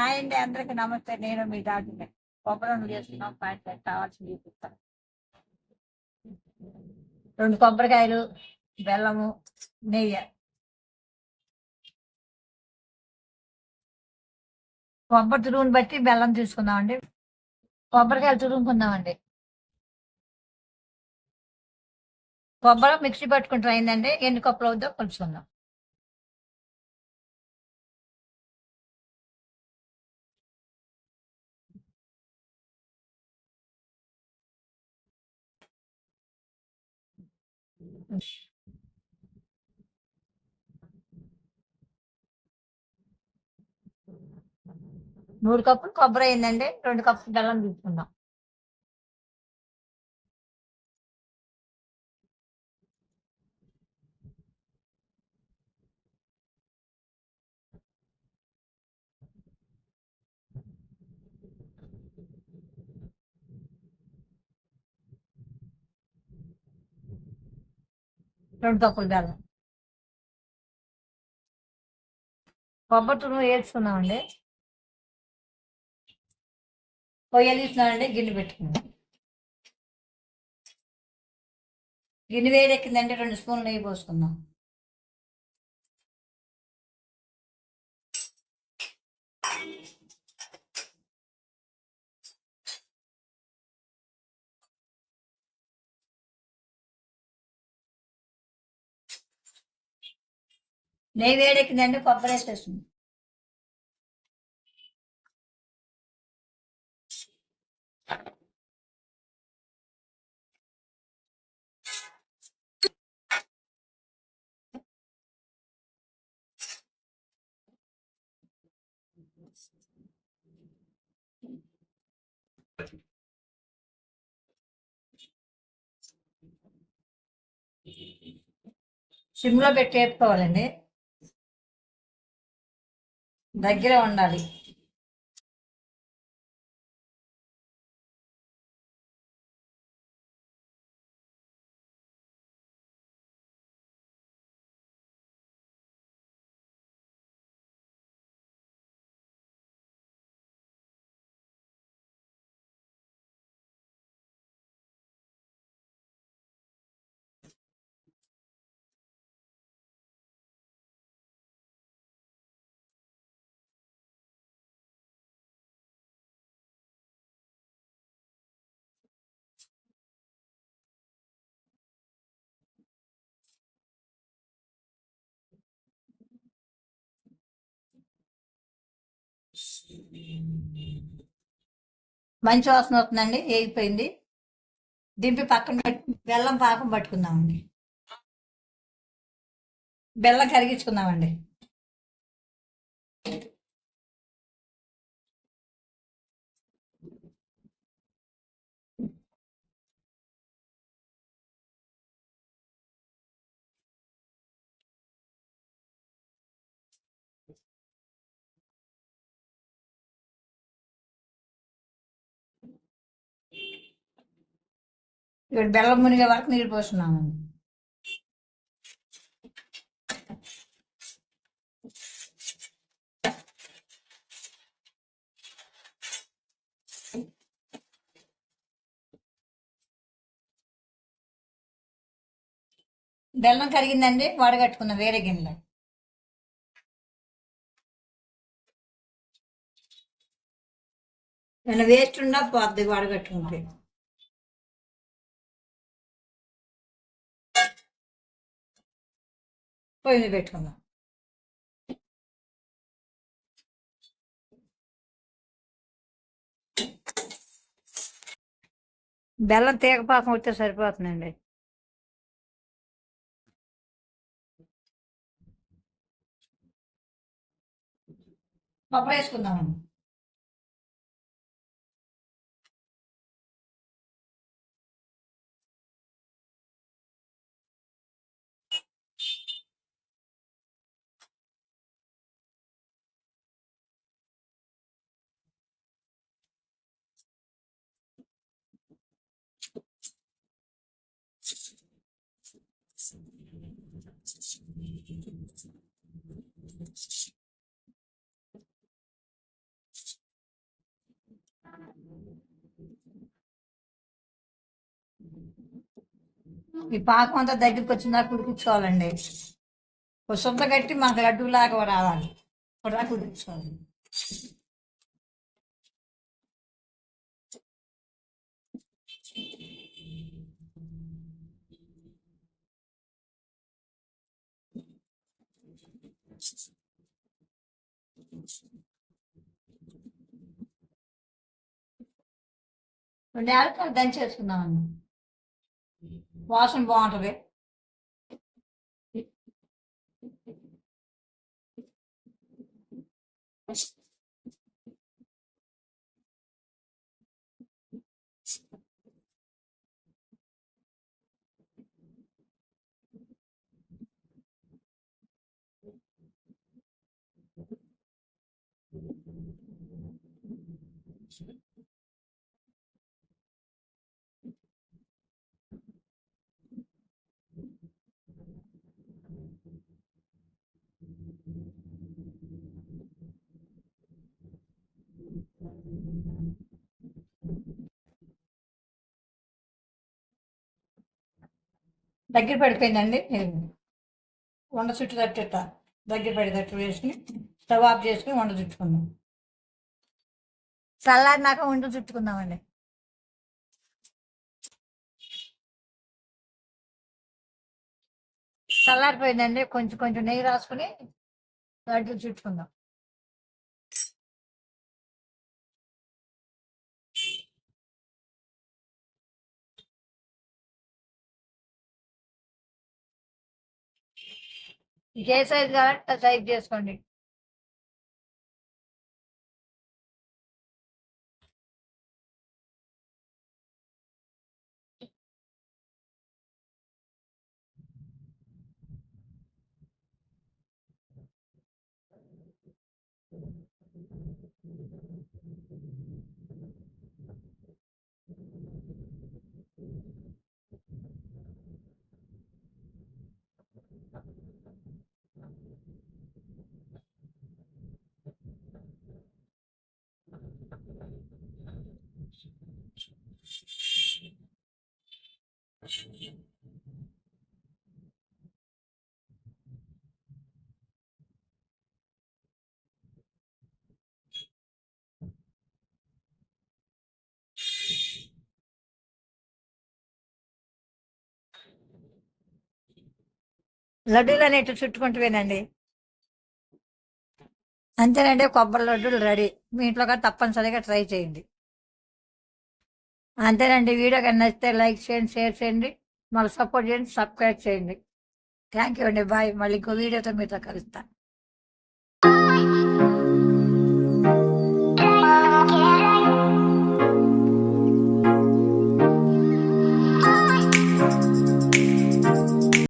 Hi అండి అందరికి నమస్తే. నేను మీ డాక్టర్. కొబ్బరం ఉండలు చేస్తున్నాం పాయింట్ కావాల్సింది చూపిస్తాను. రెండు కొబ్బరికాయలు బెల్లము నెయ్యి. కొబ్బరి తురుగుని బట్టి బెల్లం తీసుకుందామండి. కొబ్బరికాయలు తురుముకుందామండి. కొబ్బరి మిక్సీ పట్టుకుంటారు అయిందండి ఎన్ని కప్పులు అవుద్దో కలుసుకుందాం. మూడు కప్పులు కొబ్బరి అయిందండి. రెండు కప్పులు బెల్లం తీసుకుందాం రెండు తప్పులు బెల్లం కొబ్బరి తురుము వేసుకున్నామండి పొయ్యలు తీస్తున్నానండి గిన్నె పెట్టుకున్నాం గిన్నె వేడెక్కిందంటే రెండు స్పూన్లు నెయ్యి పోసుకుందాం. నెయ్యి వేడెక్కిందంటే కొబ్బరి వేసేస్తుంది. సిమ్లో పెట్టి వేపుకోవాలండి. దగ్గర ఉండాలి. మంచి వాసన వస్తుందండి వేగిపోయింది దింపి పక్కన పెట్టి బెల్లం పాకం పట్టుకుందామండి. బెల్లం కరిగించుకుందామండి. ఇప్పుడు బెల్లం మునిగే వరకు నీళ్ళు పోస్తున్నామండి. బెల్లం కరిగిందండి వడగట్టుకుందాం వేరే గిన్నెలో. ఏమైనా వేస్ట్ ఉండా పోద్ది వడగట్టుకుంటే. పొయ్యి మీద పెట్టుకుందాం. బెల్లం తీగ పాకం వస్తే సరిపోతుందండి. పప్పు వేసుకుందామండి. ఈ పాకం అంతా దగ్గరికి వచ్చిందా ఉడికించుకోవాలండి ఒక సొంత కట్టి మాకు లడ్డూలాగా రావాలి. ఇప్పటిదాకా ఉడికించుకోవాలి రెండు ఆల్కహాల్ దంచేసుకున్నాం అన్న. వాసన బాగుంటుంది. దగ్గర పడిపోయిందండి. వండ చుట్టూ తట్టుట దగ్గర పడేటట్టు వేసుకుని స్టవ్ ఆఫ్ చేసుకుని వండ చుట్టుకుందాం చల్లారినాక వంట చుట్టుకుందామండి. చల్లారిపోయిందండి. కొంచెం కొంచెం నెయ్యి రాసుకుని లడ్డు చుట్టుకుందాం. మీకు సైజ్ కావాలంటే ఆ సైజ్ చేసుకోండి. లడ్డూలు అనేవి చుట్టుకుంటూ వినండి అంతేనండి కొబ్బరి లడ్డూలు రెడీ. మీ ఇంట్లో కూడా తప్పనిసరిగా ట్రై చేయండి. అంతేనండి. వీడియో కానీ నచ్చితే లైక్ చేయండి షేర్ చేయండి. మాకు సపోర్ట్ చేయండి సబ్స్క్రైబ్ చేయండి. థ్యాంక్ యూ అండి. బాయ్. మళ్ళీ ఇంకో వీడియోతో మీతో కలుస్తాను